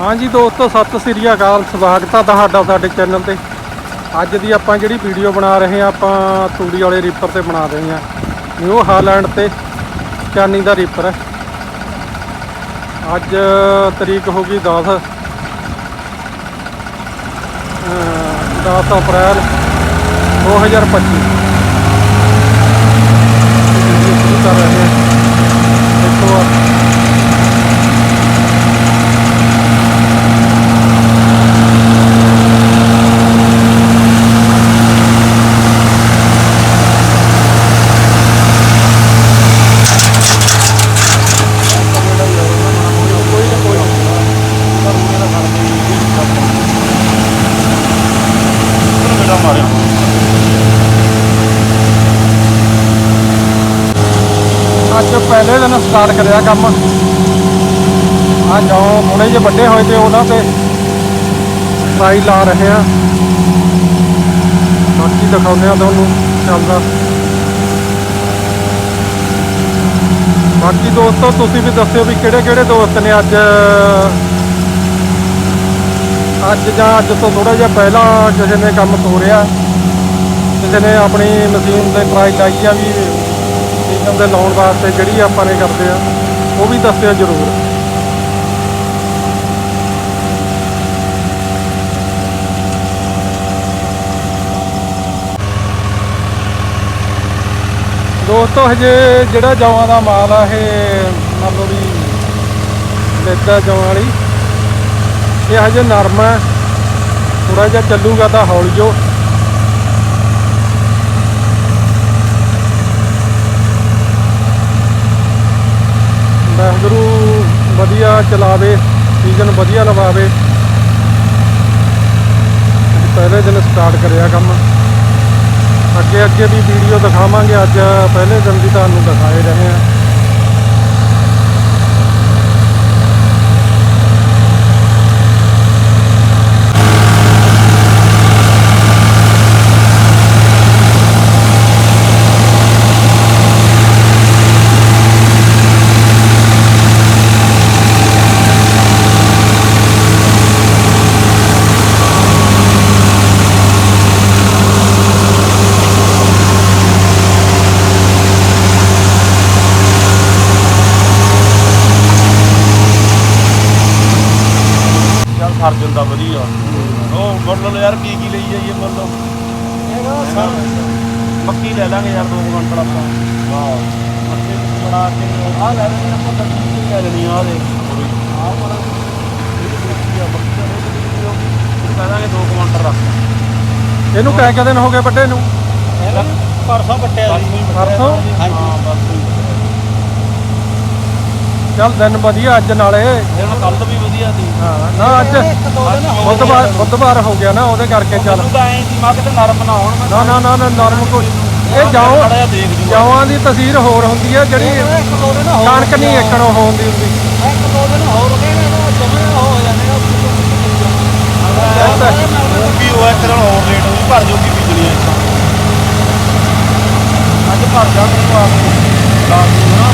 ਹਾਂਜੀ ਦੋਸਤੋ, ਸਤਿ ਸ੍ਰੀ ਅਕਾਲ, ਸਵਾਗਤ ਆ ਤੁਹਾਡਾ ਸਾਡੇ ਚੈਨਲ ਤੇ। ਅੱਜ ਦੀ ਆਪਾਂ ਜਿਹੜੀ ਵੀਡੀਓ ਬਣਾ ਰਹੇ ਆ ਆਪਾਂ ਤੂੜੀ ਵਾਲੇ ਰੀਪਰ ਤੇ ਬਣਾ ਰਹੇ ਆ ਨਿਊ ਹਾਲੈਂਡ ਤੇ ਚਾਨੀ ਦਾ ਰੀਪਰ ਹੈ। ਅੱਜ ਤਰੀਕ ਹੋ ਗਈ 10 ਅਹ 10 ਅਪ੍ਰੈਲ 2025 ਵੀਡੀਓ ਸ਼ੁਰੂ ਕਰ ਰਹੇ ਹਾਂ। ਦੇਖੋ ਆਪ ਅੱਜ ਪਹਿਲੇ ਦਿਨ ਸਟਾਰਟ ਕਰਿਆ ਕੰਮ। ਆ ਜਾਓ, ਹੁਣੇ ਜੇ ਵੱਡੇ ਹੋਏ ਤੇ ਉਹਨਾਂ ਤੇ ਟਰਾਈ ਲਾ ਰਹੇ ਆ। ਬਾਕੀ ਦਿਖਾਉਂਦੇ ਆ ਤੁਹਾਨੂੰ ਚੱਲਦਾ। ਬਾਕੀ ਦੋਸਤੋ, ਤੁਸੀਂ ਵੀ ਦੱਸਿਓ ਵੀ ਕਿਹੜੇ ਕਿਹੜੇ ਦੋਸਤ ਨੇ ਅੱਜ ਅੱਜ ਜਾਂ ਅੱਜ ਤੋਂ ਥੋੜਾ ਜਿਹਾ ਪਹਿਲਾਂ ਕਿਸੇ ਨੇ ਕੰਮ ਤੋਰਿਆ। ਕਿਸੇ ਨੇ ਆਪਣੀ ਮਸ਼ੀਨ ਤੇ ਟਰਾਈ ਲਾਈ ਆ ਵੀ ਸੀਜ਼ਨ ਦੇ ਲਾਉਣ ਵਾਸਤੇ ਜਿਹੜੀ ਆਪਾਂ ਨੇ ਕਰਦੇ ਆ, ਉਹ ਵੀ ਦੱਸਿਆ ਜਰੂਰ। ਦੋਸਤੋ, ਹਜੇ ਜਿਹੜਾ ਜੌਆਂ ਦਾ ਮਾਲ ਆ, ਇਹ ਮੰਨ ਲਓ ਵੀ ਲੈਦਾ ਜਵਾਂ ਵਾਲੀ, ਇਹ ਹਜੇ ਨਰਮ ਹੈ ਥੋੜਾ ਜਿਹਾ ਚੱਲੂਗਾ ਤਾਂ ਹੌਲੀ ਜੋ। ਵਾਹਿਗੁਰੂ ਵਧੀਆ ਚਲਾਵੇ ਸੀਜ਼ਨ ਵਧੀਆ ਲਵਾਵੇ। ਪਹਿਲੇ ਦਿਨ ਸਟਾਰਟ ਕਰਿਆ ਕੰਮ। ਅੱਗੇ ਅੱਗੇ ਵੀ ਵੀਡੀਓ ਦਿਖਾਵਾਂਗੇ, ਅੱਜ ਪਹਿਲੇ ਦਿਨ ਦੀ ਤੁਹਾਨੂੰ ਦਿਖਾਏ ਰਹੇ ਹਾਂ। ਸਰ ਜਾਂਦਾ ਵਧੀਆ। ਉਹ ਮੁੱਲ ਯਾਰ ਕੀ ਕੀ ਲਈ ਜਾਈਏ ਮੁੱਲ ਮੱਕੀ ਲੈ ਲਾਂਗੇ ਯਾਰ ਦੋ ਕੁਇੰਟਲ ਆਪਾਂ। ਵਾਹ। ਮੱਕੀ ਬਣਾ ਕੇ ਆਹ ਲੈ ਲੈਣੇ ਆਪਾਂ ਤਾਂ ਕੀ ਲੈ ਲੈਣੀ ਆ ਦੇ ਆਹ ਵਾਲਾ ਇਹ ਮੱਕੀ ਦਾ ਰੇਟ ਕੀ ਹੋਗੀ ਕਹਾਂਗੇ ਦੋ ਕੁਇੰਟਲ ਰੱਖ। ਇਹਨੂੰ ਕਹਿ ਕੇ ਦਿਨ ਹੋ ਗਏ ਵੱਡੇ ਨੂੰ? ਪਰਸੋਂ ਕੱਟਿਆ ਸੀ। ਪਰਸੋਂ? ਹਾਂ ਪਰਸੋਂ? ਚੱਲ ਦਿਨ ਵਧੀਆ ਅੱਜ ਨਾਲੇ। ਇਹਨਾਂ ਕੱਲ ਵੀ ਵਧੀਆ ਸੀ। ਹਾਂ ਨਾ ਅੱਜ ਬੁੱਧਵਾਰ ਬੁੱਧਵਾਰ ਹੋ ਗਿਆ ਨਾ ਉਹਦੇ ਕਰਕੇ ਚੱਲ। ਮੈਨੂੰ ਤਾਂ ਐਂ ਸੀ ਮੈਂ ਕਿਤੇ ਨਰਮ ਨਾ ਹੋਣ ਨਾ ਨਾ ਨਾ ਨਾ ਨਰਮ ਕੋਈ ਇਹ ਜੂਗਾ। ਜੌਆਂ ਦੀ ਤਸਵੀਰ ਹੋਰ ਹੁੰਦੀ ਹੈ ਜਿਹੜੀ ਕਣਕ ਨਹੀਂ ਏਕੜੋਂ ਹੋਉਂਦੀ ਹੁੰਦੀ। ਇੱਕ ਦੋ ਦਿਨ ਹੋਰ ਗਏ ਨੇ ਨਾ ਜਮੇ ਹੋ ਜਾਣੇ ਇਹ ਤਾਂ- ਵੀ ਉਹ ਇੱਕ ਦਿਨ ਹੋਰ ਲੇਟ ਹੋਈ ਭਰ ਜੂਗੀ ਬਿਜਲੀ ਇੱਥੋਂ ਅੱਜ ਭਰ ਜਾਣੀ ਉਹ ਆ ਕੇ ਲਾ ਦੂੰ ਨਾ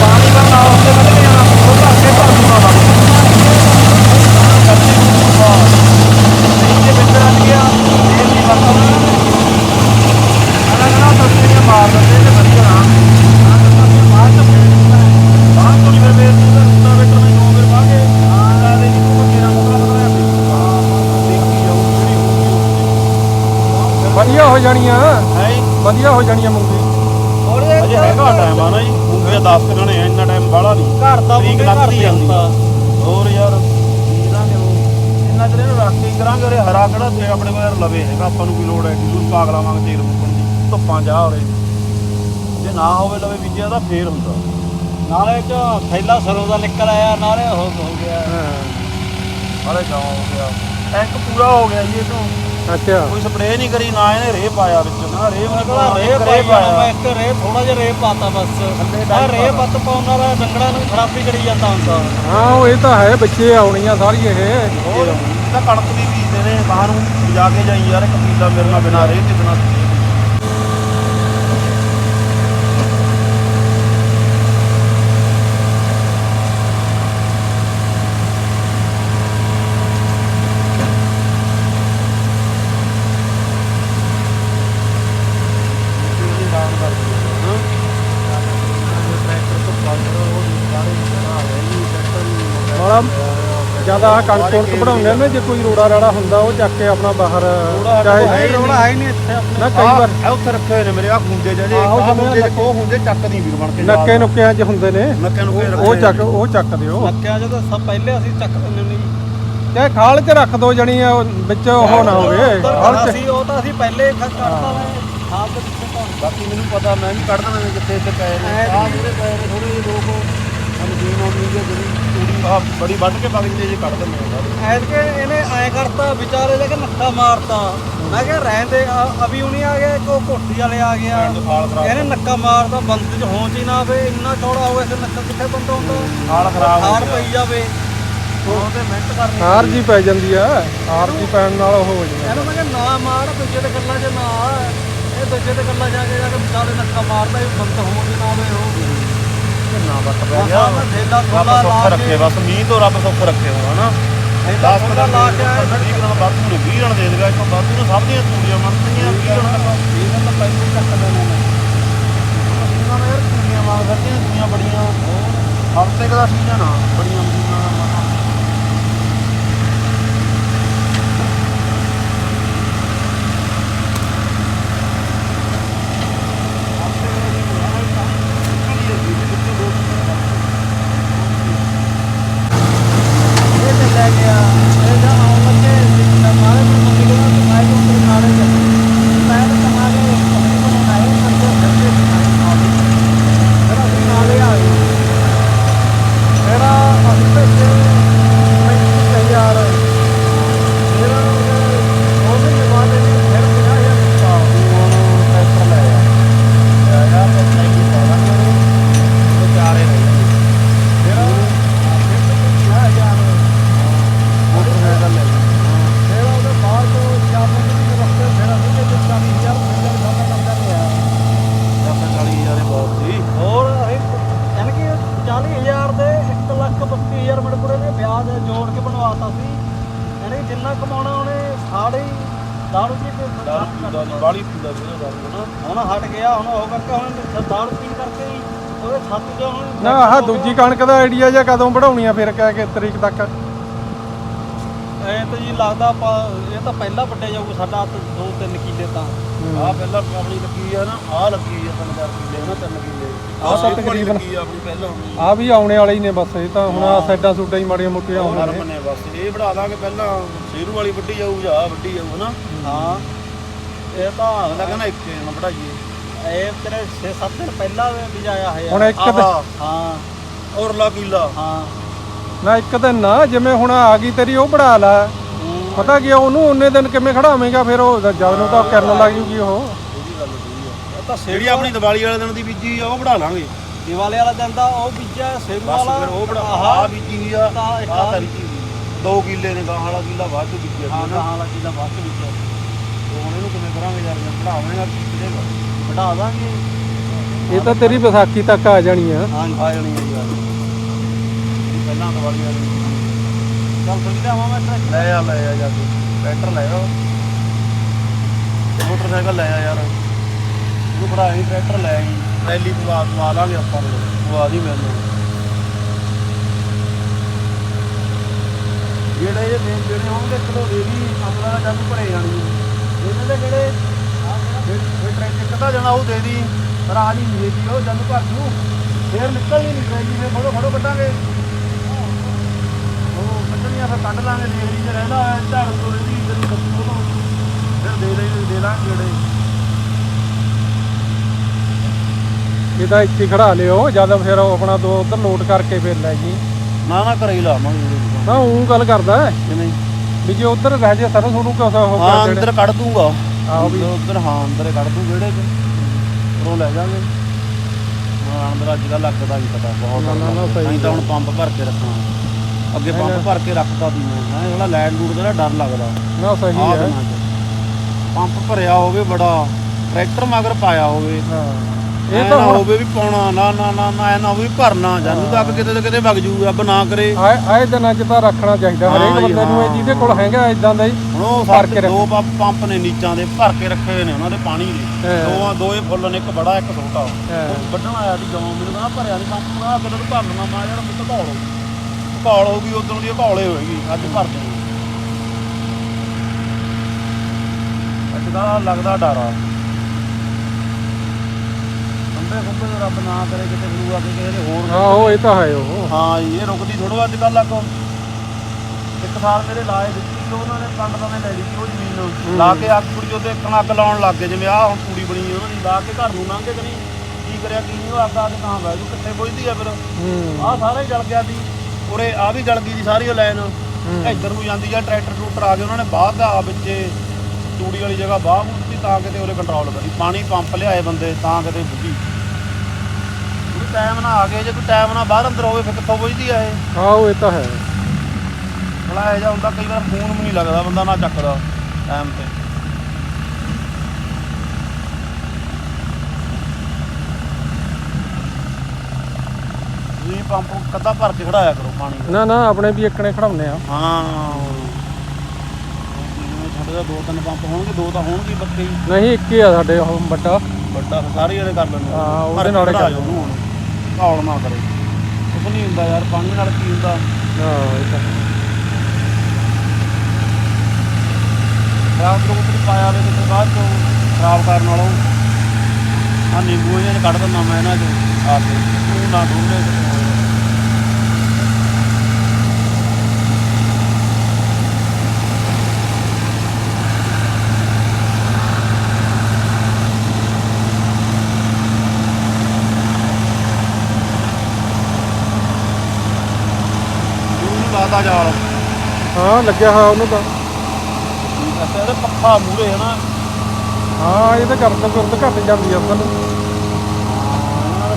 ਪਾਣੀ ਦਾ ਨਾਲ ਉੱਤੇ ਕੱਢ ਕੇ ਜਾਣਾ ਉਹ ਭਰ ਕੇ ਭਰ ਦੂੰਗਾ ਮੈਂ ਕੱਚੀ ਨੂੰ ਇਹ ਵਿੱਚ ਰੱਖ ਗਿਆ ਇਹ ਨਹੀਂ ਵਰਤਣਾ ਅਨਾ ਨਾ ਤਸਵੀਰਾਂ ਮਾਰ ਦਿੰਦੇ ਤੇ ਵਧੀਆ ਨਾ ਬਾਅਦ ਚ ਬਾਅਦ ਤੋਂ ਫਿਰ ਫੇਰ ਤੂੰ ਤਾਂ ਵੇਟਰ ਮੈਂ ਦੋ ਫਿਰ ਪਾ ਕੇ ਆ ਦੇ ਨਹੀਂ ਤੂੰ ਮੇਰਾ ਮਤਲਬ ਬਣਾਇਆ ਵੀ ਹਾਂ ਦੇਖੀ ਜਾਊ ਜਿਹੜੀ ਹੋਊਗੀ ਵਧੀਆ ਹੋ ਜਾਣੀਆਂ। ਹੈ ਵਧੀਆ ਹੋ ਜਾਣੀਆਂ ਮੂੰਗੀ ਅਜੇ ਹੈਗਾ ਟਾਈਮ ਆ ਨਾ ਜੀ। ਮੂੰਗੀਆਂ 10 ਦਿਨ ਨੇ ਇੰਨਾ ਟਾਈਮ ਬਾਹਲਾ ਨਹੀਂ। ਘਰ ਦਾ ਤਰੀਕ ਮੁੰਡੇ ਘਰ ਲੰਘਦੀ ਦੀ ਜਾਂਦੀ ਆਉਂਦਾ ਹੋਰ ਯਾਰ ਬੀਜਾਂਗੇ ਉਹ ਇੰਨਾ ਚਿਰ ਇਹਨੂੰ ਰੱਖ ਕੇ ਹੀ ਕਰਾਂਗੇ ਉਰੇ ਹਰਾ ਕਿਹੜਾ ਤੇ ਆਪਣੇ ਕੋਲ ਯਾਰ ਲਵੇ ਹੈਗਾ ਆਪਾਂ ਨੂੰ ਕੀ ਲੋੜ ਹੈ ਕਿ ਪਾਗਲਾ ਵਾਂਗ ਤੇਲ ਮੁੱਕਣ ਦੀ। ਧੁੱਪਾਂ ਜਾ ਉਰੇ। ਜੇ ਨਾ ਹੋਵੇ ਲਵੇ ਬੀਜਿਆ ਤਾਂ ਫੇਰ ਹੁੰਦਾ। ਨਾਲੇ ਚ ਥੈਲਾ ਸਰੋਂ ਦਾ ਨਿਕਲ ਆਇਆ ਨਾਲੇ ਹੋ ਹੋ ਗਿਆ। ਹਾਲੇ ਗਾਉਂ ਹੋ ਗਿਆ। ਟੈਂਕ ਪੂਰਾ ਹੋ ਗਿਆ ਜੀ ਇਹ ਤੋਂ। ਅੱਛਾ। ਕੋਈ ਸਪਰੇਅ ਨਹੀਂ ਕਰੀ ਨਾ ਇਹਨੇ ਰੇ ਪਾਇਆ ਵਿੱਚ। ਨਾ ਰੇ ਵੀ ਅਗਲਾ ਨਹੀਂ ਰੇ ਰੇ ਪਾਇਆ। ਮੈਂ ਇੱਕ ਰੇ ਥੋੜਾ ਜਿਹਾ ਰੇ ਪਾਤਾ ਬਸ। ਆ ਰੇ ਪੱਤ ਪਾਉਣ ਨਾਲ ਡੰਗਰਾਂ ਨੂੰ ਖਰਾਬੀ ਕਰੀ ਜਾਂਦਾ ਹੁੰਦਾ। ਹਾਂ ਉਹ ਇਹ ਤਾਂ ਹੈ ਬੱਚੇ ਆਉਣੀਆਂ ਸਾਰੀ ਇਹ। ਹੋਰ ਤਾਂ ਕਣਕ ਵੀ ਬੀਜਦੇ ਨੇ ਬਾਹਰ ਨੂੰ ਜਾ ਕੇ ਜਾਈ ਯਾਰ ਇੱਕ ਕਿੱਲਾ ਮੇਰੇ ਨਾਲ ਬਿਨਾ ਰੇ ਤੇ ਬਿਨਾ ਜ਼ਿਆਦਾ ਕਣਕ ਕੁਣਕ ਬਣਾਉਂਦੇ ਨੇ ਜੇ ਕੋਈ ਰੋੜਾ ਰਾੜਾ ਹੁੰਦਾ ਉਹ ਚੱਕ ਕੇ ਆਪਣਾ ਬਾਹਰ ਚਾਹੇ ਹੈ ਹੀ ਨਹੀਂ ਇੱਥੇ ਆਪਣੇ। ਨਾ ਕਈ ਵਾਰ ਆ ਉੱਥੇ ਰੱਖੇ ਹੋਏ ਨੇ ਮੇਰੇ ਆ ਖੁੰਡੇ ਜਿਹੇ ਆਹੋ, ਆ ਖੁੰਡੇ ਉਹ ਹੁੰਦੇ ਚੱਕਦੀ ਵੀਰ ਬਣ ਕੇ ਨੱਕੇ ਨੁੱਕਿਆਂ 'ਚ ਹੁੰਦੇ ਨੇ। ਨੱਕੇ ਨੂੰ ਫੇਰ ਉਹ ਚੱਕ ਉਹ ਚੱਕ ਦਿਓ। ਮੱਕਿਆਂ 'ਚ ਤਾਂ ਸਭ ਪਹਿਲੇ ਅਸੀਂ ਚੱਕ ਦਿੰਦੇ ਜੀ। ਚਾਹੇ ਖਾਲ 'ਚ ਰੱਖ ਦੋ ਜਣੀ ਆ, ਉਹ ਵਿੱਚ ਉਹ ਨਾ ਹੋਵੇ। ਖਾਲ 'ਚ ਅਸੀਂ ਉਹ ਤਾਂ ਅਸੀਂ ਪਹਿਲੇ ਹੀ ਕੱਢ- ਕੱਢਤਾ ਵਾ ਖਾਲ ਦੇ ਪਿੱਛੇ ਤਾਂ। ਬਾਕੀ ਮੈਨੂੰ ਪਤਾ ਮੈਂ ਵੀ ਕੱਢ ਦਣਾ ਜਿੱਥੇ ਇੱਥੇ ਪਏ ਨੇ। ਆ ਮੂਰੇ ਪਏ ਨੇ ਥੋੜੇ ਜਿਹੇ ਲੋਕ। ਮਸ਼ੀਨ ਆਉਂਦੀ ਹੈ ਜਿਹੜੀ। ਬੜੀ ਵੱਢ ਕੇ ਬਗਦੇ ਜੇ ਕੱਢ ਦਿੰਦੇ ਆ। ਸਾਰੇ। ਐਤਕੇ ਇਹਨੇ ਐ ਕਰਤਾ ਵਿਚਾਰੇ ਦੇ ਕਿ ਨੱਕਾ ਮਾਰਤਾ। ਮੈਂ ਕਿਹਾ ਰਹਿਣ ਦੇ ਆ- ਅਭੀ ਹੁਣੀ ਆ ਗਿਆ ਕੋ ਕੋਠੀ ਵਾਲੇ ਆ ਗਿਆ। ਭੈਣ ਦੇ ਫਾਲ ਖਰਾਬ ਇਹਨੇ ਨੱਕਾ ਮਾਰਦਾ ਬੰਦ ਚ ਹੋਂ ਚ ਹੀ ਨਾ ਆਵੇ ਇੰਨਾ ਚੌੜਾ ਹੋਵੇ ਕਿ ਨੱਕਾ ਕਿੱਥੇ ਬੰਦ ਹੁੰਦਾ? ਫਾਲ ਖਰਾਬ ਹੋ ਹਾਰ ਗਿਆ। ਪਈ ਜਾਵੇ। ਉਹ ਤੇ ਮਿਹਨਤ ਕਰਨੀ ਹਾਰ ਜੀ ਪੈ ਜਾਂਦੀ ਆ ਹਾਰ ਜੀ ਪੈਣ ਨਾਲ ਉਹ ਹੋ ਜਾਂਦਾ ਇਹਨੂੰ ਮੈਂ ਕਿਹਾ ਨਾ ਮਾਰ ਦੂਜੇ ਦੇ ਗੱਲਾਂ 'ਚ ਨਾ ਆ। ਇਹ ਦੂਜੇ ਦੇ ਗੱਲਾਂ ਜਾ ਕੇ ਜਾ ਕੇ ਵਿਚਾਰੇ ਨੱਕਾ ਮਾਰਦਾ ਇਹ ਬੰਦ ਹੋਂ ਚ ਨਾ ਆਵੇ ਉਹ। ਨਾ ਬੱਟ ਪੈ ਬਸ ਗਿਆ? ਆਹ ਮੈਂ ਠੇਲਾ ਰੱਬ ਥੋੜਾ ਸੁੱਖ ਲਾ ਰੱਖੇ ਕੇ। ਬਸ ਮੀਂਹ ਤੋਂ ਰੱਬ ਸੁੱਖ ਰੱਖੇ ਹੋਣਾ ਨਾ। ਠੇਲਾ 10 ਥੋੜਾ ਲਾ ਕੇ ਆਏ ਠੀਕ ਨਾਲ ਬਾਤੂ ਨੇ 20 ਰਣ ਦੇ ਦੇਗਾ ਇਸ ਤੋਂ ਬਾਤੂ ਨੂੰ ਸਭ ਦੀਆਂ ਤੂੜੀਆਂ ਮਰਤੀਆਂ 20 ਰਣ ਤੱਕ ਇਹ ਤਾਂ ਪੈਸੇ ਚੱਕ ਦੇਣੇ ਨੇ। ਮਸ਼ੀਨਾਂ ਨਾਲ ਯਾਰ ਤੂੜੀਆਂ ਮੰਗ ਕਰਦੀਆਂ ਤੂੜੀਆਂ ਬੜੀਆਂ। ਹਫ਼ਤੇ ਸੀਜ਼ਨ ਆ ਬੜੀਆਂ ਮਸ਼ੀਨਾਂ ਦਾ ਮਸਾਂ। ਇਹ ਤੇ ਲੈ ਗਿਆ ਇਹ ਜਾਂ ਆਉਣ ਲੱਗੇ ਮਾਰੇ ਨੂੰ ਮੰਗੀ ਗਿਆ ਤੇ ਮੈਂ ਤੋਂ ਤੇ ਨਾਲੇ ਚ ਮੈਂ ਤਾਂ ਕਮਾ ਕੇ ਕੰਪਨੀ ਨੂੰ ਆਏ ਪਰ ਤੇ ਜੱਦੇ ਦਿਖਾਈ ਆਉਂਦੀ ਮੇਰਾ ਵੀ ਨਾਲੇ ਆ ਗਈ ਮੇਰਾ ਅਸੀਂ ਭੇਜੇ 25000 ਮੇਰਾ ਉਹ ਵੀ ਜਵਾਨੇ ਦੀ ਫਿਰ 50000 ਦਿੱਤਾ ਹੁਣ ਟਰੈਕਟਰ ਲੈ ਆ ਲੈ ਆ ਤੇ ਨਹੀਂ ਪਾਵਾਂਗੇ ਉਹ ਚਾਰੇ ਰਹਿ ਜਾਣਗੇ ਮੇਰਾ ਫਿਰ 50000 ਮੋਟਰਸਾਈਕਲ ਲੈ ਫਿਰ ਉਹਦੇ ਬਾਅਦ ਤੋਂ ਜਾਪਨ ਦੀ ਰਸਤੇ ਫਿਰ ਅਸੀਂ ਤੇ 40000 ਫਿਰ ਸਾਡਾ ਕਰਦਾ ਨਹੀਂ ਆਇਆ ਜਾਂ 40000 ਬਹੁਤ ਸੀ ਹੋਰ ਅਸੀਂ ਯਾਨੀ ਕਿ 40000 ਦੇ 1 ਲੱਖ 32000 ਮਿੰਟ ਕੋਲੇ ਨੇ ਵਿਆਜ ਜੋੜ ਕੇ ਬਣਵਾਤਾ ਸੀ ਯਾਨੀ ਕਿ ਜਿੰਨਾ ਕਮਾਉਣਾ ਉਹਨੇ ਸਾੜੇ ਹੀ ਦਾਰੂ ਪੀ ਕੇ ਦਾਰੂ ਪੀਂਦਾ ਨਹੀਂ ਬਾਲੀ ਪੀਂਦਾ ਸੀ ਨਾ ਦਾਰੂ ਨਾ ਹੁਣ ਹਟ ਗਿਆ ਹੁਣ ਉਹ ਕਰਕੇ ਹੁਣ ਦਾਰੂ ਪੀ ਕਰਕੇ ਹੀ ਉਹਦੇ ਛੱਤ ਜੋ ਹੁਣ ਨਾ ਆਹ ਦੂਜੀ ਕਣਕ ਦਾ ਆਈਡੀਆ ਜਾਂ ਕਦੋਂ ਬਣਾਉਣੀ ਆ ਫਿਰ ਕਹਿ ਕੇ ਤਰੀਕ ਤੱਕ? ਐ ਤਾਂ ਜੀ ਲੱਗਦਾ ਆਪਾਂ ਇਹ ਤਾਂ ਪਹਿਲਾਂ ਵੱਡੇ ਜਾਊਗਾ ਸਾਡਾ 2-3 ਕਿੱਲੇ ਤਾਂ। ਆ ਪਹਿਲਾਂ ਆਪਣੀ ਲੱਗੀ ਆ ਨਾ ਆ ਲੱਗੀ ਆ ਤਿੰਨ ਚਾਰ ਕਿੱਲੇ ਨਾ ਤਿੰਨ ਕਿੱਲੇ। ਆਹ ਵਾਲੀ ਤਕਰੀਬਨ- ਲੱਗੀ ਆ ਆਪਣੀ ਪਹਿਲਾਂ। ਆ ਵੀ ਆਉਣੇ ਵਾਲੇ ਹੀ ਨੇ ਬਸ ਇਹ ਤਾਂ ਹੁਣ ਆਹ ਸਾਈਡਾਂ ਸੂਡਾਂ ਹੀ ਮਾੜੀਆਂ ਮੋਟੀਆਂ ਨੇ ਨੇ। ਬਸ ਇਹ ਵਧਾ ਦਾਂਗੇ ਪਹਿਲਾਂ ਸ਼ੇਰੂ ਵਾਲੀ ਵੱਡੀ ਜਾਊ ਜਾਂ ਆਹ ਵੱਡੀ ਜਾਊ ਨਾ ਹਾਂ। ਇਹ ਤਾਂ ਅਗਲਾ ਕਹਿੰਦਾ ਇੱਕ ਨਾ ਵਧਾਈਏ ਇਹ ਤੇਰੇ 6-7 ਦਿਨ ਪਹਿਲਾਂ ਵੀ ਜਾਇਆ ਹੈ ਹੁਣ ਇੱਕ ਤੇ ਹਾਂ। ਔਰ ਲਾ ਕਿਲਾ ਹਾਂ। ਨਾ ਇੱਕ ਦਿਨ ਨਾ ਜਿਵੇਂ ਹੁਣ ਆ ਗਈ ਤੇਰੀ ਉਹ ਬਣਾ ਲੈ। ਪਤਾ ਕੀ ਉਹਨੂੰ ਉਹਨੇ ਦਿਨ ਕਿਵੇਂ ਖੜਾਵੇਂਗਾ ਫਿਰ ਉਹ ਜਦ ਨੂੰ ਤਾਂ ਕਰਨ ਲੱਗ ਜੂਗੀ ਉਹ। ਤਾਂ ਜਿਹੜੀ ਆਪਣੀ ਦੀਵਾਲੀ ਵਾਲੇ ਦਿਨ ਦੀ ਬੀਜੀ ਆ ਉਹ ਵਧਾ ਲਾਂਗੇ। ਦੀਵਾਲੀ ਵਾਲਾ ਜਾਂਦਾ ਉਹ ਬੀਜਿਆ ਬਸ ਵਾਲਾ। ਫਿਰ ਉਹ ਵਧਾ ਆਹ। ਬੀਜੀ ਹੋਈ ਆ ਤਾਂ ਆਹ ਤਰੀ ਜੀ ਦੋ ਕਿੱਲੇ ਨੇ ਗਾਂ ਵਾਲਾ ਕਿੱਲਾ ਬਾਅਦ ਚ ਬੀਜਿਆ ਹਾਂ ਸੀ ਨਾ। ਹਾਂ ਲੱਗੀ ਦਾ ਬਾਅਦ ਵਿੱਚ ਹੁਣ ਯਾਰ ਵਧਾਵਾਂਗਾ ਦਾਂਗੇ। ਇਹ ਤਾਂ ਤੇਰੀ ਵਿਸਾਖੀ ਤੱਕ ਆ ਜਾਣੀ ਆ। ਹਾਂ ਆ ਜਾਣੀ ਹੈ ਯਾਰ ਜਿਹੜੀ ਪਹਿਲਾਂ ਦੀਵਾਲੀ ਵਾਲੀ ਚੱਲ ਫਿਰ ਲਿਆਵਾਂ ਮੈਂ ਟਰੈਕਟਰ ਲੈ ਆ ਲੈ ਆ ਜਾ ਕੇ। ਟਰੈਕਟਰ ਲੈ ਆ ਮੋਟਰਸਾਈਕਲ ਲੈ ਆ ਯਾਰ। ਇਹਨੂੰ ਭਰਾ ਹੀ ਟਰੈਕਟਰ ਲੈ ਆਈ। ਰੈਲੀ ਪਵਾ ਪਵਾ ਲਾਂਗੇ ਆਪਾਂ ਨੂੰ। ਪਵਾ ਦੀ ਮੈਨੂੰ। ਜਿਹੜੇ ਇਹ ਮੇਨ ਜਿਹੜੇ ਹੋਣਗੇ ਇੱਕ ਦੋ ਦੇ ਦੀ ਆਪਣਾ ਜਦ ਭਰੇ ਜਾਣੀ। ਇਹਨਾਂ ਦੇ ਜਿਹੜੇ ਫਿਰ ਫਿਰ ਟਰੈਕਟਰ ਕਿੱਦਾਂ ਜਾਣਾ ਉਹ ਦੇ ਦੀ ਪਰ ਆ ਨਹੀਂ ਦੇ ਦੀ ਉਹ ਜਦ ਭਰ ਜੂ। ਫੇਰ ਨਿਕਲਣੀ ਨਹੀਂ ਟਰੈਕਟਰ ਫੇਰ ਫੜੋ ਫੜੋ ਕੱਢਾਂਗੇ। ਉਹ ਕੱਢਣੀਆਂ ਫਿਰ ਕੱਢ ਲਾਂਗੇ ਦੇਰੀ ਚ ਰਹਿੰਦਾ ਹੋਇਆ ਝਾੜ ਤੋਰੇ ਦੀ ਜਿਹੜੀ ਬੱਤੀ ਉਹ ਫਿਰ ਦੇ ਦੇ ਦੇ ਲਾਂਗੇ ਜਿਹੜੇ। ਇਹ ਤਾਂ ਇੱਥੇ ਹੀ ਖੜਾ ਲਿਓ ਜਦ ਫਿਰ ਆਪਣਾ ਦੋ ਉਧਰ ਲੋਡ ਕਰਕੇ ਫਿਰ ਲੈ ਜੀ। ਨਾ ਨਾ ਘਰੇ ਹੀ ਲਾਵਾਂਗੇ ਨਾ ਉਹ ਗੱਲ ਕਰਦਾ। ਹੈ ਕਿਵੇਂ ਵੀ ਜੇ ਉਧਰ ਰਹਿ ਜੇ ਸਰ ਤੁਹਾਨੂੰ ਕਿਉਂ ਹਾਂ ਕਰ ਅੰਦਰ ਕੱਢ ਦੂੰਗਾ। ਆਹੋ ਵੀ। ਅੰਦਰ ਹਾਂ ਅੰਦਰ ਕੱਢ ਦੂੰ ਵਿਹੜੇ ਚ। ਉਹ ਲੈ ਜਾਾਂਗੇ। ਹਾਂ ਅੰਦਰ ਅੱਜ ਕੱਲ੍ਹ ਲੱਗਦਾ ਵੀ ਪਤਾ ਬਹੁਤ ਨਾ, ਨਾ, ਨਾ, ਸਹੀ ਨਹੀਂ ਤਾਂ ਹੁਣ ਪੰਪ ਭਰ ਕੇ ਰੱਖਣਾ ਅੱਗੇ ਪੰਪ ਭਰ ਕੇ ਰੱਖਤਾ ਦੀ ਮੈਂ। ਜਿਹੜਾ ਲੈਂਡ ਲੂਡ ਦਾ ਡਰ ਲੱਗਦਾ। ਨਾ ਸਹੀ ਹੈ। ਪੰਪ ਭਰਿਆ ਹੋਵੇ ਬੜਾ ਟਰੈਕਟਰ ਮਗਰ ਪਾਇਆ ਹੋਵੇ। ਹਾਂ। ਇਹ ਇਹ ਤਾਂ ਤਾਂ ਹੋਵੇ ਵੀ ਪਾਉਣਾ ਨਾ ਨਾ ਨਾ ਨਾ ਐ ਨਾ ਹੋਵੇ ਵੀ ਭਰਨਾ ਜਾਨੂੰ ਤਾਂ ਅੱਗ ਕਿਤੇ ਤੇ ਕਿਤੇ ਵਗ ਜੂ ਰੱਬ ਨਾ ਕਰੇ। ਆਏ ਆਏ ਦਿਨਾਂ 'ਚ ਤਾਂ ਰੱਖਣਾ ਚਾਹੀਦਾ ਹਾਂ ਹਰੇਕ ਬੰਦੇ ਨੂੰ ਇਹ ਹਾਂ। ਜਿਹਦੇ ਕੋਲ ਹੈਗਾ ਇਦਾਂ ਦਾ ਹੀ ਹੁਣ ਉਹ ਭਰ ਕੇ ਦੋ ਪੰਪ ਪੰਪ ਨੇ ਨੀਚਾਂ ਦੇ ਭਰ ਕੇ ਰੱਖੇ ਹੋਏ ਨੇ ਉਹਨਾਂ ਦੇ ਪਾਣੀ ਦੇ। ਹਾਂ। ਦੋਵਾਂ ਦੋਏ ਫੁੱਲ ਨੇ ਇੱਕ ਬੜਾ ਇੱਕ ਛੋਟਾ। ਹਾਂ। ਉਹ ਵੱਢਣ ਆਇਆ ਸੀ ਜਦੋਂ ਮੈਨੂੰ ਕਹਿੰਦਾ ਭਰਿਆ ਨਹੀਂ ਪੰਪ ਨੂੰ ਆ ਕਿਤੇ ਭਰ ਲੈਣਾ ਮੈਂ ਯਾਰ ਮੁੱਕ ਧੌਲ ਘੌਲ ਹੋ ਗਈ। ਉਦੋਂ ਦੀ ਘੌਲੇ ਹੋਏਗੀ ਅੱਜ ਭਰ ਦੇਣੀ। ਅੱਜ ਦਾ ਲੱਗਦਾ ਡਰ ਆ। ਕੰਬੇ ਕੰਬੇ ਤੋਂ ਰੱਬ ਨਾ ਕਰੇ ਕਿਤੇ ਗੁਰੂ ਆ ਕੇ ਕਿਸੇ ਦੇ ਹੋਰ ਆਹੋ ਇਹ ਤਾਂ ਹੈ ਉਹ। ਹਾਂ ਜੀ, ਇਹ ਰੁਕਦੀ ਥੋੜੋ ਅੱਜ ਕੱਲ ਅੱਗੋਂ ਇੱਕ ਸਾਲ ਮੇਰੇ ਲਾਏ ਦਿੱਤੀ ਸੀ ਉਹਨਾਂ ਨੇ ਕੰਡ ਤਾਂ ਨੇ ਲੈ ਲਈ ਸੀ ਉਹ ਜ਼ਮੀਨ। ਲਾ ਕੇ ਅੱਗ ਕੁੜੀ ਉਹਦੇ ਇੱਕ ਅੱਗ ਲਾਉਣ ਲੱਗ ਗਏ ਜਿਵੇਂ ਆਹ ਹੁਣ ਤੂੜੀ ਬਣੀ ਹੈ ਉਹਨਾਂ ਦੀ ਲਾ ਕੇ ਘਰ ਨੂੰ ਲੰਘ ਕੇ ਕਰੀ। ਕੀ ਕਰਿਆ ਕੀ ਨਹੀਂ ਉਹ ਅੱਗ ਆ ਕੇ ਤਾਂ ਬਹਿ ਜੂ ਕਿੱਥੇ ਪੁੱਜਦੀ ਆ ਫਿਰ? ਹੂੰ। ਆਹ ਸਾਰਾ ਹੀ ਜਲ ਗਿਆ ਸੀ ਉਰੇ ਆ ਵੀ ਜਲ ਗਈ ਜੀ ਸਾਰੀ ਉਹ ਲਾਈਨ। ਇੱਧਰ ਨੂੰ ਜਾਂਦੀ ਆ ਟਰੈਕਟਰ ਟਰੂਟਰ ਆ ਗਏ ਉਹਨਾਂ ਨੇ ਬਾਹਰ ਦਾ ਵਿੱਚੇ ਤੂੜੀ ਵਾਲੀ ਜਗ੍ਹਾ ਬਾਹਰ ਮੁੱਟੀ ਤਾਂ ਕਿਤੇ ਉਰੇ ਕੰਟਰੋਲ ਕਰੀ। ਪਾਣੀ ਪੰਪ ਲਿਆਏ ਬੰਦੇ ਤਾਂ ਕਿਤੇ ਬੁੱਝੀ ਟਾਈਮ ਨਾਲ ਆ ਗਏ ਜੇ ਤੂੰ ਟਾਈਮ ਨਾਲ ਬਾਹਰ ਅੰਦਰ ਹੋਵੇ ਫਿਰ ਕਿੱਥੋਂ ਬੁੱਝਦੀ ਆ ਇਹ? ਆਹੋ ਇਹ ਤਾਂ ਹੈ। ਬੜਾ ਇਹ ਜਿਹਾ ਹੁੰਦਾ ਕਈ ਵਾਰ ਫੋਨ ਵੀ ਨਹੀਂ ਲੱਗਦਾ ਬੰਦਾ ਨਾ ਚੱਕਦਾ ਟਾਈਮ ਤੇ। ਜੀ ਪੰਪ ਕੱਦਾ ਭਰ ਕੇ ਖੜਾਇਆ ਕਰੋ ਪਾਣੀ ਦਾ। ਨਾ ਨਾ ਆਪਣੇ ਵੀ ਇੱਕਣੇ ਖੜਾਉਨੇ ਆ। ਹਾਂ। ਸਾਡੇ ਦਾ ਦੋ ਤਿੰਨ ਪੰਪ ਹੋਣਗੇ ਦੋ ਤਾਂ ਹੋਣਗੇ ਹੀ। ਨਹੀਂ ਇੱਕ ਹੀ ਆ ਸਾਡੇ ਉਹ ਵੱਡਾ। ਵੱਡਾ ਸਾਰੇ ਜਿਹੜੇ ਕਰ ਲੈਂਦੇ ਹਾਂ, ਉਹਦੇ ਭਰ ਕੇ ਨਾਲ ਹੀ ਖੜਾ ਕਰ ਜਾਓ ਉਹਨੂੰ ਹੁਣ। ਘੌਲ ਨਾ ਕਰੋ। ਕੁਛ ਨਹੀਂ ਹੁੰਦਾ ਯਾਰ ਪਾਣੀ ਨਾਲ ਕੀ ਹੁੰਦਾ? ਹਾਂ ਇਹ ਤਾਂ ਤੋਂ ਕੁਝ ਪਾਇਆ ਵੇ ਤੇ ਬਾਅਦ ਚੋਂ ਖਰਾਬ ਕਰਨ ਵਾਲੋਂ ਆ ਨਿੰਬੂ ਇਹਨਾਂ ਨੇ ਕੱਢ ਦਿੰਦਾ ਮੈਂ ਇਹਨਾਂ ਚੋਂ ਆ ਕੇ। ਤੂੰ ਨਾ ਡੋਲੇ ਲਾਦਾ ਜਾਲ ਹਾਂ ਲੱਗਿਆ ਹੋਇਆ ਉਹਨੂੰ ਤਾਂ। ਅੱਛਾ ਇਹਦੇ ਪੱਖਾ ਮੂਰੇ ਹੈ ਨਾ। ਹਾਂ ਇਹ ਤਾਂ ਕਰਦ ਕਰਦ ਘਟ ਜਾਂਦੀ ਆ ਦਾ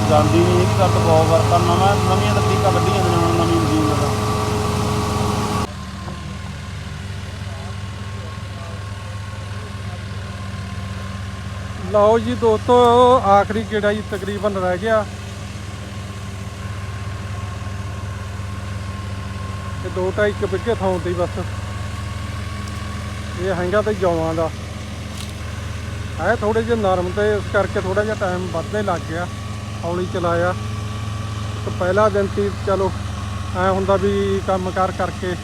ਜਾਂਦੀ ਨਹੀਂ ਹੈਗੀ ਗੱਲ ਬਹੁਤ ਵਾਰ ਤਾਂ ਨਵਾਂ ਨਵੀਆਂ ਤਕਨੀਕਾਂ ਕੱਢੀਆਂ ਨੇ ਹੁਣ ਨਵੀਂ ਮਸ਼ੀਨ ਦਾ ਲਓ ਜੀ ਦੋਸਤੋ ਆਖਰੀ ਗੇੜਾ ਜੀ ਤਕਰੀਬਨ ਰਹਿ ਗਿਆ। ਦੋ ਢਾਈ ਕੁ ਬਿੱਗੇ ਥਾਂ ਤੇ ਬਸ। ਇਹ ਹੈਗਾ ਤੇ ਜੌਆਂ ਦਾ। ਹੈ ਥੋੜੇ ਜਿਹਾ ਨਰਮ ਤੇ ਇਸ ਕਰਕੇ ਥੋੜਾ ਜਿਹਾ ਟਾਈਮ ਵੱਧਦੇ ਲੱਗ ਗਿਆ। ਹੌਲੀ ਚਲਾਇਆ। ਤੇ ਪਹਿਲਾ ਦਿਨ ਸੀ, ਚਲੋ, ਐ ਹੁੰਦਾ ਵੀ ਕੰਮ ਕਾਰ ਕਰਕੇ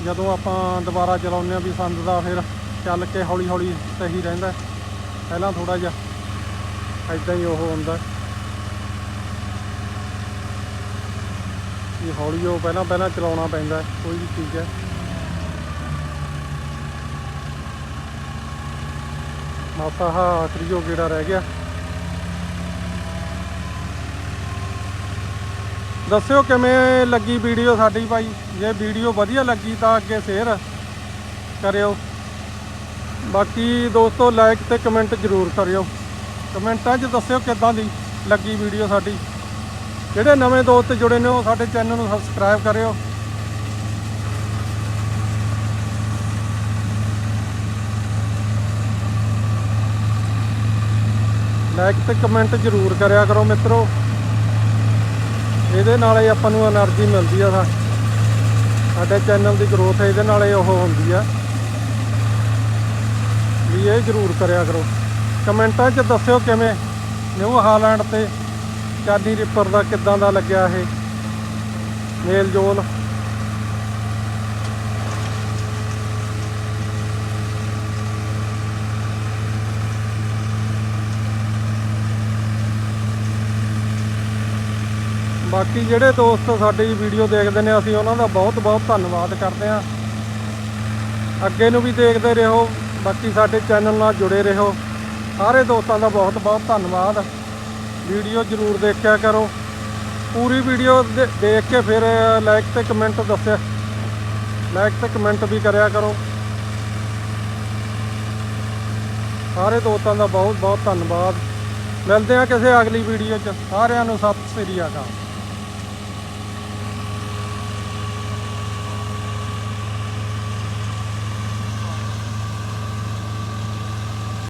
ਜਦੋਂ ਆਪਾਂ ਦੁਬਾਰਾ ਚਲਾਉਂਦੇ ਆ ਵੀ ਸੰਦ ਦਾ ਫਿਰ ਚੱਲ ਕੇ ਹੌਲੀ ਹੌਲੀ ਸਹੀ ਰਹਿੰਦਾ। ਪਹਿਲਾਂ ਥੋੜਾ ਜਿਹਾ ਐਦਾਂ ਹੀ ਉਹ ਹੁੰਦਾ। ਇਹ ਹੌਲੀ ਉਹ ਪਹਿਲਾਂ ਪਹਿਲਾਂ ਚਲਾਉਣਾ ਪੈਂਦਾ ਕੋਈ ਵੀ ਚੀਜ਼ ਹੈ। ਮਾਸਾ ਹਾ, ਆਖਰੀ ਉਹ ਗੇੜਾ ਰਹਿ ਗਿਆ। ਦੱਸਿਓ ਕਿਵੇਂ ਲੱਗੀ ਵੀਡੀਓ ਸਾਡੀ ਭਾਈ? ਜੇ ਵੀਡੀਓ ਵਧੀਆ ਲੱਗੀ ਤਾਂ ਅੱਗੇ ਸ਼ੇਅਰ ਕਰਿਓ। ਬਾਕੀ ਦੋਸਤੋ ਲਾਈਕ ਤੇ ਕਮੈਂਟ ਜ਼ਰੂਰ ਕਰਿਓ। ਕਮੈਂਟਾਂ 'ਚ ਦੱਸਿਓ ਕਿੱਦਾਂ ਦੀ ਲੱਗੀ ਵੀਡੀਓ ਸਾਡੀ। ਜਿਹੜੇ ਨਵੇਂ ਦੋਸਤ ਜੁੜੇ ਨੇ ਉਹ ਸਾਡੇ ਚੈਨਲ ਨੂੰ ਸਬਸਕ੍ਰਾਈਬ ਕਰਿਓ। ਲਾਈਕ ਤੇ ਕਮੈਂਟ ਜ਼ਰੂਰ ਕਰਿਆ ਕਰੋ ਮਿੱਤਰੋ। ਇਹਦੇ ਨਾਲ ਹੀ ਆਪਾਂ ਨੂੰ એનર્ਜੀ ਮਿਲਦੀ ਆ ਸਾਡੇ ਚੈਨਲ ਦੀ ਗਰੋਥ ਇਹਦੇ ਨਾਲ ਹੀ ਉਹ ਹੁੰਦੀ ਆ। ਵੀ ਇਹ ਜ਼ਰੂਰ ਕਰਿਆ ਕਰੋ। ਕਮੈਂਟਾਂ 'ਚ ਦੱਸਿਓ ਕਿਵੇਂ ਨਿਊ ਹਾਲੈਂਡ ਤੇ ਚਾਨੀ ਰਿਪਰ ਦਾ ਕਿੱਦਾਂ ਦਾ ਲੱਗਿਆ ਇਹ? ਮੇਲ ਜੋਲ। ਬਾਕੀ ਜਿਹੜੇ ਦੋਸਤ ਸਾਡੀ ਵੀਡੀਓ ਦੇਖਦੇ ਨੇ, ਅਸੀਂ ਉਹਨਾਂ ਦਾ ਬਹੁਤ ਬਹੁਤ ਧੰਨਵਾਦ ਕਰਦੇ ਹਾਂ। ਅੱਗੇ ਨੂੰ ਵੀ ਦੇਖਦੇ ਰਹੋ। ਬਾਕੀ ਸਾਡੇ ਚੈਨਲ ਨਾਲ ਜੁੜੇ ਰਹੋ। ਸਾਰੇ ਦੋਸਤਾਂ ਦਾ ਬਹੁਤ ਬਹੁਤ ਧੰਨਵਾਦ। ਵੀਡੀਓ ਜਰੂਰ ਦੇਖਿਆ ਕਰੋ। ਪੂਰੀ ਵੀਡੀਓ ਦੇ- ਦੇਖ ਕੇ ਫਿਰ ਲਾਈਕ ਤੇ ਕਮੈਂਟ ਦੱਸਿਆ। ਲਾਈਕ ਤੇ ਕਮੈਂਟ ਵੀ ਕਰਿਆ ਕਰੋ। ਸਾਰੇ ਦੋਸਤਾਂ ਦਾ ਬਹੁਤ ਬਹੁਤ ਧੰਨਵਾਦ। ਮਿਲਦੇ ਹਾਂ ਕਿਸੇ ਅਗਲੀ ਵੀਡੀਓ 'ਚ। ਸਾਰਿਆਂ ਨੂੰ ਸਤਿ ਸ੍ਰੀ ਅਕਾਲ।